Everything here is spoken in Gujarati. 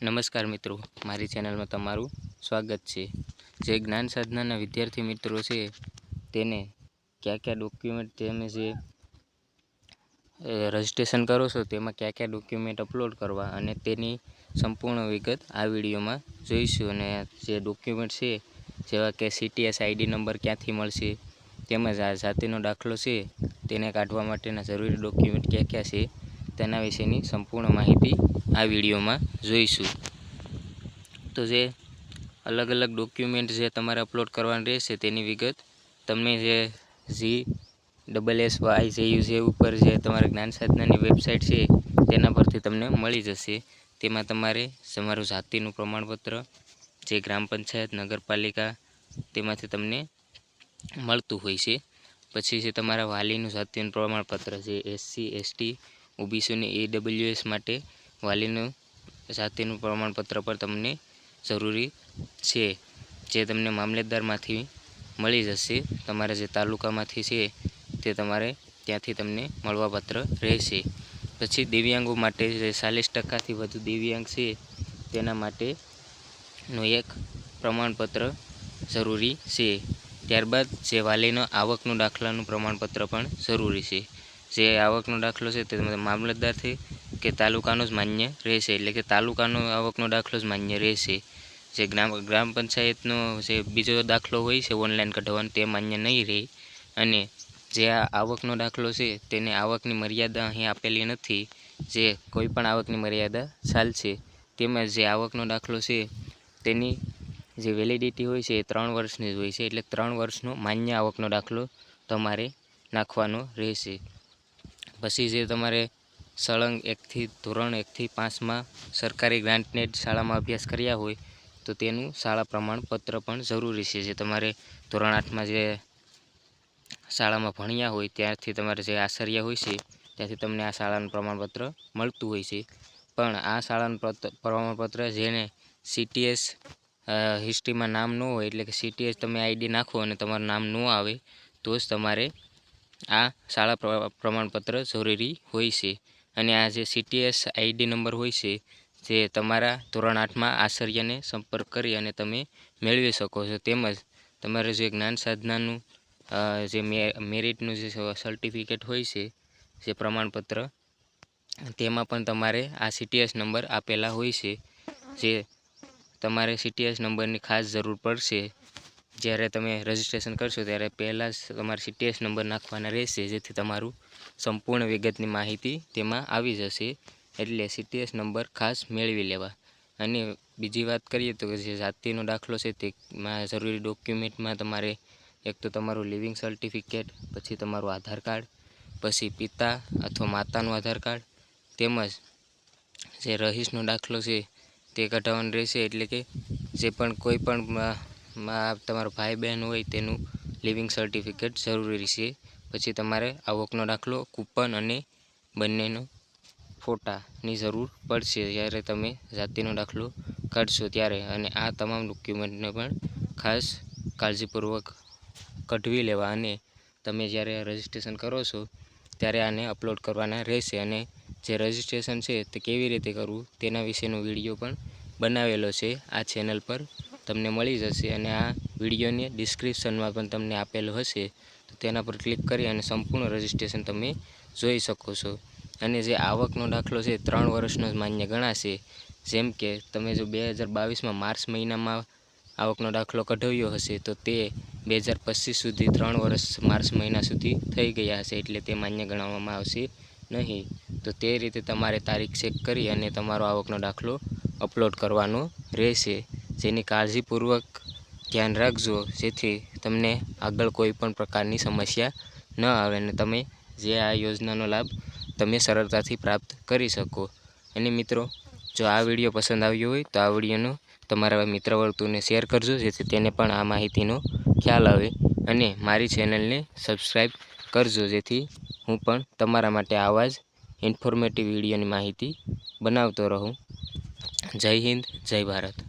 નમસ્કાર મિત્રો, મારી ચેનલમાં તમારું સ્વાગત છે. જે જ્ઞાન સાધનાના વિદ્યાર્થી મિત્રો છે, તેને કયા કયા ડોક્યુમેન્ટ તમે જે રજિસ્ટ્રેશન કરો છો, તેમાં કયા કયા ડોક્યુમેન્ટ અપલોડ કરવા અને તેની સંપૂર્ણ વિગત આ વિડીયોમાં જોઈશું. અને જે ડોક્યુમેન્ટ છે, જેવા કે સીટીએસ આઈડી નંબર ક્યાંથી મળશે, તેમજ આ જાતિનો દાખલો છે, તેને કાઢવા માટેના જરૂરી ડોક્યુમેન્ટ કયા કયા છે તેના વિશેની સંપૂર્ણ માહિતી આ વિડીયોમાં જોઈશું. તો જે અલગ અલગ ડોક્યુમેન્ટ જે તમારે અપલોડ કરવાની રહેશે તેની વિગત તમને જે Z double S Y J U જે ઉપર જે તમારા જ્ઞાન સાધનાની વેબસાઇટ છે તેના પરથી તમને મળી જશે. તેમાં તમારે તમારું જાતિનું પ્રમાણપત્ર, જે ગ્રામ પંચાયત, નગરપાલિકા તેમાંથી તમને મળતું હોય છે. પછી છે તમારા વાલીનું જાતિનું પ્રમાણપત્ર જે એસસી, એસટી ઓબીસીની એસ માટે વાલીનું જાતિનું પ્રમાણપત્ર પણ તમને જરૂરી છે. જે તમને મામલેદારમાંથી મળી જશે, તમારા જે તાલુકામાંથી છે તે તમારે ત્યાંથી તમને મળવાપાત્ર રહેશે. પછી દિવ્યાંગો માટે જે ચાલીસ ટકાથી વધુ દિવ્યાંગ છે, તેના માટેનું એક પ્રમાણપત્ર જરૂરી છે. ત્યારબાદ જે વાલીનો આવકનું દાખલાનું પ્રમાણપત્ર પણ જરૂરી છે. જે આવકનો દાખલો છે તે મામલતદારથી કે તાલુકાનો જ માન્ય રહેશે, એટલે કે તાલુકાનો આવકનો દાખલો જ માન્ય રહેશે. જે ગ્રામ ગ્રામ પંચાયતનો જે બીજો દાખલો હોય છે ઓનલાઈન કઢાવવાનો, તે માન્ય નહીં રહે. અને જે આ આવકનો દાખલો છે તેને આવકની મર્યાદા અહીં આપેલી નથી. જે કોઈ પણ આવકની મર્યાદા ચાલશે. તેમજ જે આવકનો દાખલો છે તેની જે વેલિડિટી હોય છે એ ત્રણ વર્ષની જ હોય છે, એટલે ત્રણ વર્ષનો માન્ય આવકનો દાખલો તમારે નાખવાનો રહેશે. પછી જે તમારે સળંગ એકથી ધોરણ એકથી પાંચમાં સરકારી ગ્રાન્ટનેટ શાળામાં અભ્યાસ કર્યા હોય, તો તેનું શાળા પ્રમાણપત્ર પણ જરૂરી છે. જે તમારે ધોરણ આઠમાં જે શાળામાં ભણ્યા હોય, ત્યારથી તમારે જે આશર્યા હોય છે, ત્યાંથી તમને આ શાળાનું પ્રમાણપત્ર મળતું હોય છે. પણ આ શાળાનું પ્રમાણપત્ર જેને સીટીએસ હિસ્ટ્રીમાં નામ ન હોય, એટલે કે સીટીએસ તમે આઈડી નાખો અને તમારું નામ ન આવે, તો જ તમારે આ શાળા પ્રમાણપત્ર જરૂરી હોય છે. અને આ જે સીટીએસ આઈડી નંબર હોય છે, જે તમારા ધોરણ આઠમાં આશ્રયને સંપર્ક કરી અને તમે મેળવી શકો છો. તેમજ તમારે જે જ્ઞાન સાધનાનું જે મેરિટનું જે સર્ટિફિકેટ હોય છે, જે પ્રમાણપત્ર, તેમાં પણ તમારે આ સીટીએસ નંબર આપેલા હોય છે. જે તમારે સીટીએસ નંબરની ખાસ જરૂર પડશે. જ્યારે તમે રજિસ્ટ્રેશન કરશો ત્યારે પહેલાં જ તમારે સીટીએસ નંબર નાખવાના રહેશે, જેથી તમારું સંપૂર્ણ વિગતની માહિતી તેમાં આવી જશે. એટલે સીટીએસ નંબર ખાસ મેળવી લેવા. અને બીજી વાત કરીએ તો જે જાતિનો દાખલો છે તેમાં જરૂરી ડોક્યુમેન્ટમાં તમારે એક તો તમારું લિવિંગ સર્ટિફિકેટ પછી તમારું આધાર કાર્ડ પછી પિતા અથવા માતાનું આધાર કાર્ડ તેમજ જે રહીશનો દાખલો છે તે કઢાવવાનો રહેશે. એટલે કે જે પણ કોઈ પણ તમારો ભાઈ બહેન હોય તેનું લિવિંગ સર્ટિફિકેટ જરૂરી છે. પછી તમારે આવકનો દાખલો કૂપન અને બંનેનો ફોટાની જરૂર પડશે જ્યારે તમે જાતિનો દાખલો કાઢશો ત્યારે. અને આ તમામ ડોક્યુમેન્ટને પણ ખાસ કાળજીપૂર્વક કઢવી લેવા. અને તમે જ્યારે રજિસ્ટ્રેશન કરો છો, ત્યારે આને અપલોડ કરવાના રહેશે. અને જે રજિસ્ટ્રેશન છે તે કેવી રીતે કરવું તેના વિશેનો વીડિયો પણ બનાવેલો છે આ ચેનલ પર. તમને મળી જશે અને આ વિડીયોની ડિસ્ક્રિપ્શનમાં પણ તમને આપેલો હશે. તો તેના પર ક્લિક કરી અને સંપૂર્ણ રજિસ્ટ્રેશન તમે જોઈ શકો છો. અને જે આવકનો દાખલો છે ત્રણ વર્ષનો જ માન્ય ગણાશે. જેમ કે તમે જો બે હજાર બાવીસમાં માર્ચ મહિનામાં આવકનો દાખલો કઢાવ્યો હશે, તો તે બે હજાર પચીસ સુધી ત્રણ વર્ષ માર્ચ મહિના સુધી થઈ ગયા હશે, એટલે તે માન્ય ગણવામાં આવશે નહીં. તો તે રીતે તમારે તારીખ ચેક કરી અને તમારો આવકનો દાખલો અપલોડ કરવાનો રહેશે. જેની કાળજીપૂર્વક ધ્યાન રાખજો, જેથી તમને આગળ કોઈ પણ પ્રકારની સમસ્યા ન આવે અને તમે જે આ યોજનાનો લાભ તમે સરળતાથી પ્રાપ્ત કરી શકો. અને મિત્રો, જો આ વીડિયો પસંદ આવ્યો હોય, તો આ વિડીયોનો તમારા મિત્ર વર્તુને શેર કરજો, જેથી તેને પણ આ માહિતીનો ખ્યાલ આવે. અને મારી ચેનલને સબસ્ક્રાઈબ કરજો, જેથી હું પણ તમારા માટે આવા જ ઇન્ફોર્મેટિવ વિડીયોની માહિતી બનાવતો રહું. જય હિન્દ, જય ભારત.